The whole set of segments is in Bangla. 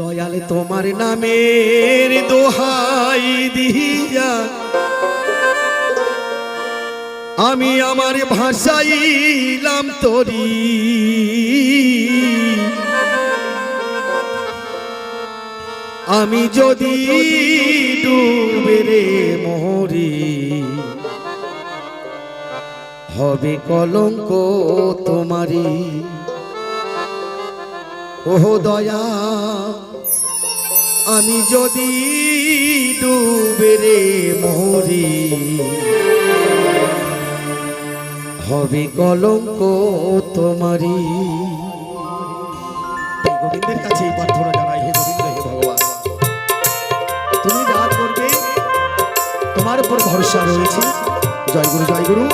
দয়াল তোমার নামের দোহাই দিয়া। আমি আমার ভাষাইলাম তরি। আমি যদি ডুবে রে মরি, হবে কলঙ্ক তোমারি ওহ দয়া আমি যদি ডুবে মরি, হবে কলঙ্ক তোমারি গোবিন্দের কাছে এই প্রার্থনা জানাই, হে গোবিন্দ, হে ভগবান। তুমি যা করবে, তোমার উপর ভরসা রয়েছে। জয় গুরু জয় গুরু।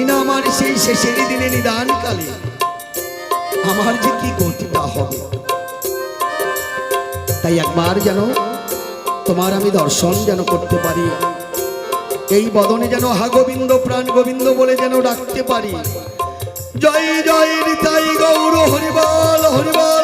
জানি আমার সেই শেষের দিনে নিদানকালে আমার যে কি গতিটা হবে। তাই একবার যেন তোমার আমি দর্শন যেন করতে পারি, এই বদনে যেন হা গোবিন্দ প্রাণ গোবিন্দ বলে যেন ডাকতে পারি। জয় জয়, নিতাই গৌর, হরিবাল হরিবাল।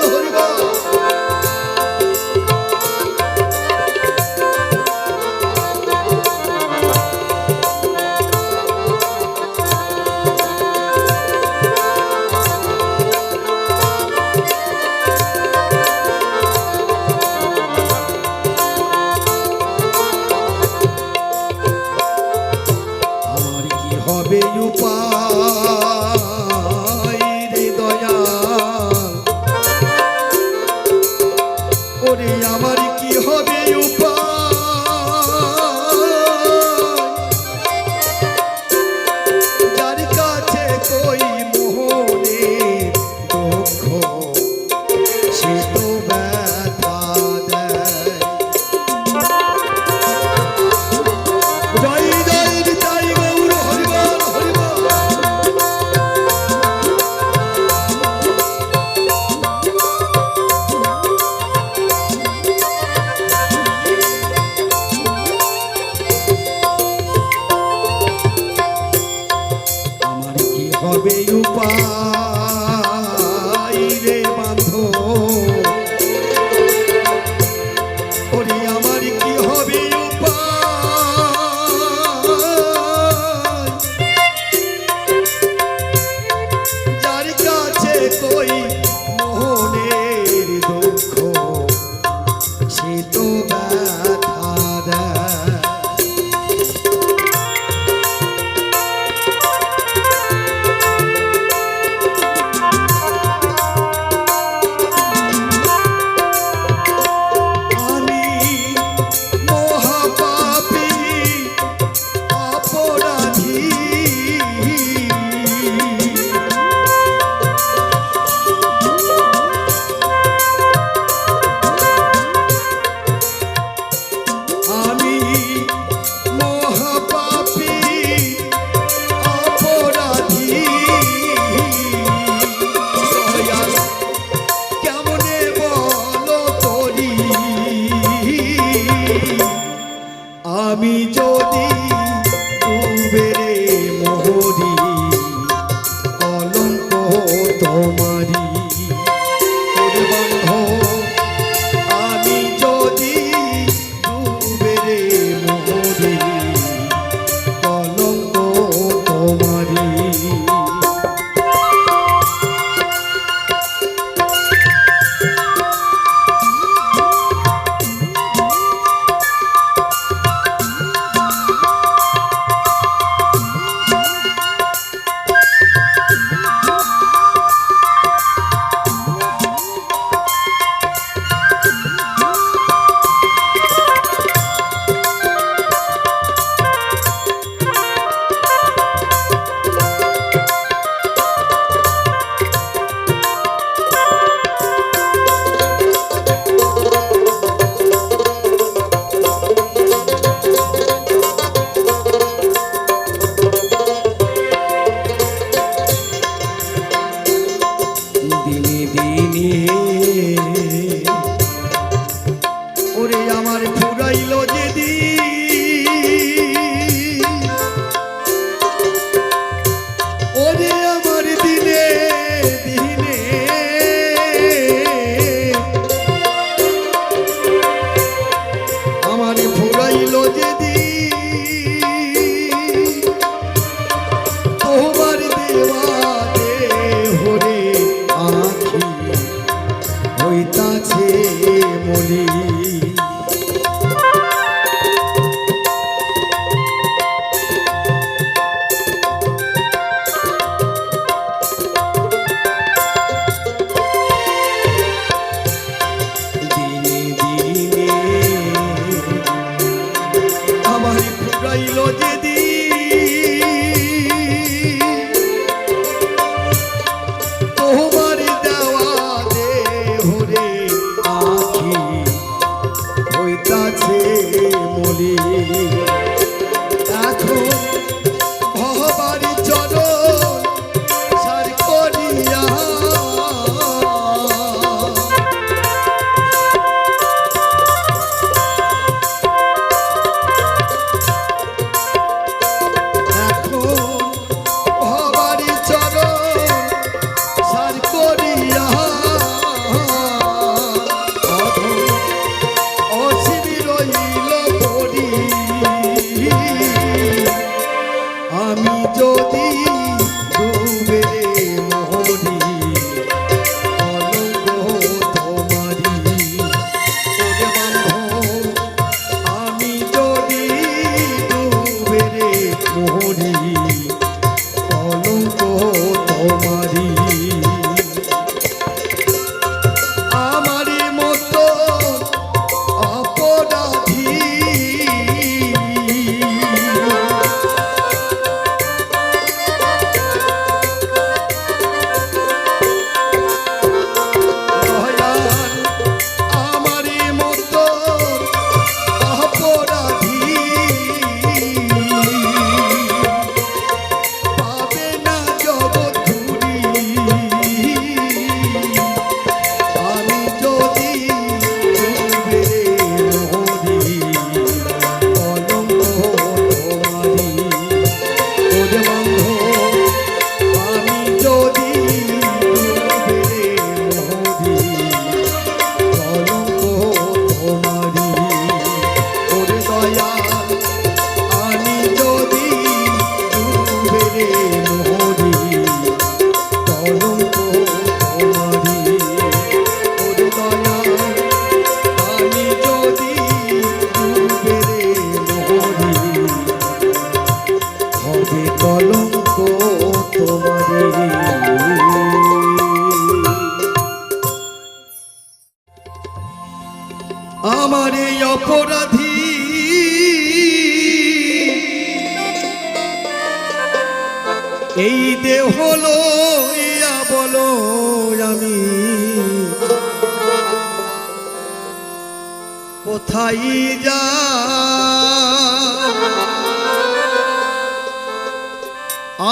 পাই যা।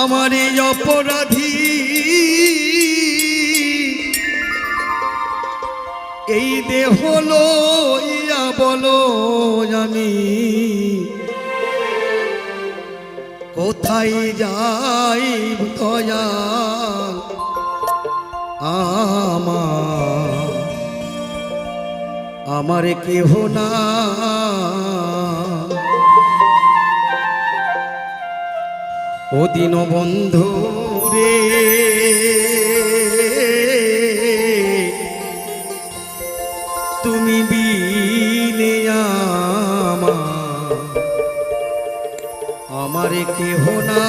আমার এই অপরাধী এই দেহ লইয়া বলো আমি কোথায় যাই দয়া? আমার কেহ না। ও দিন বন্ধু রে তুমি বিলে আমার কেহ না।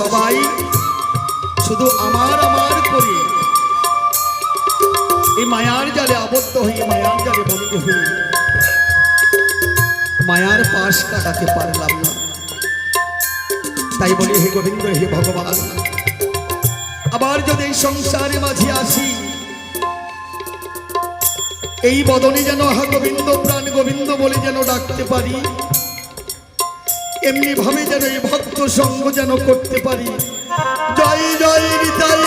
সবাই, শুধু আমার আমার করে এই মায়ার জালে আবদ্ধ হয়ে মায়ার জালে বন্দী হয়ে। মায়ার পাশ কাটাতে পারলাম না। তাই বলি, হে গোবিন্দ, হে ভগবান, আবার যদি এই সংসারের মাঝে আসি, এই বদনে যেন হা গোবিন্দ, প্রাণ গোবিন্দ বলে যেন ডাকতে পারি এমনি ভাবে যেন এই ভক্ত সঙ্গ যেন করতে পারি। জয় জয় নিতাই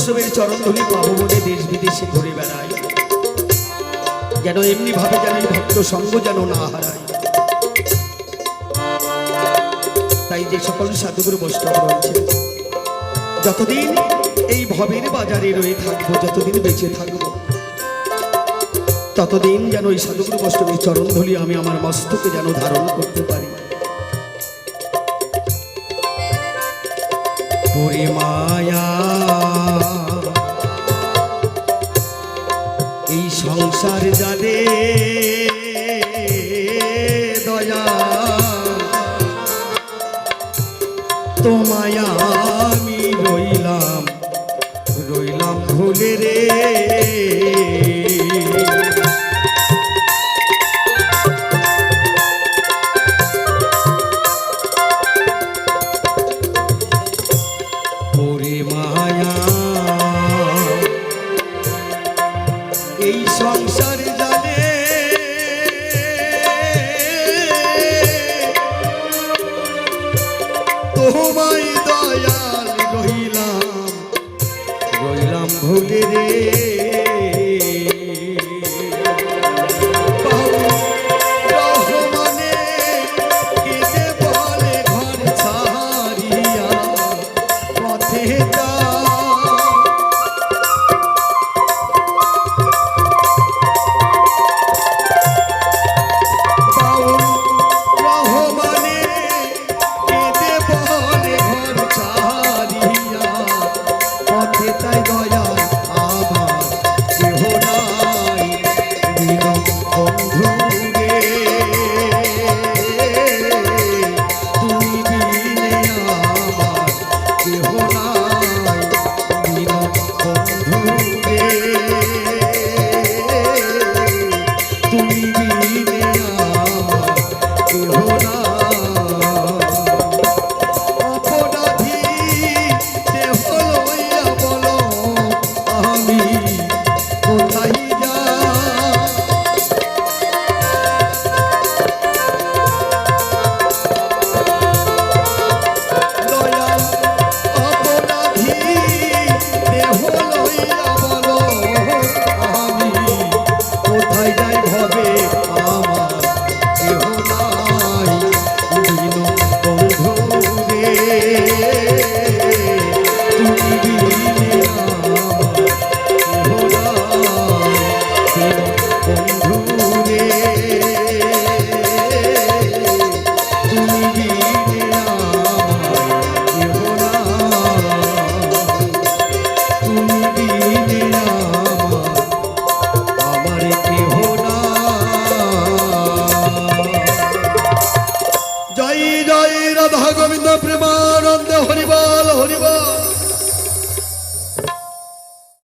বৈষ্ণবের চরণ ধুলি পাবো বলে দেশ বিদেশে ঘুরে বেড়ায় যেন এমনি ভাবে যেন ভক্ত সঙ্গ যেন না হারায় তাই যে সকল সাধুগুরু বৈষ্ণব রয়েছে, যতদিন এই ভবের বাজারে রয়ে থাকব, যতদিন বেঁচে থাকব, ততদিন যেন এই সাধুগুরু বৈষ্ণবের চরণ ধুলি আমি আমার মস্তকে যেন ধারণ করতে পারি। পুরি মায়া সংসার জানে।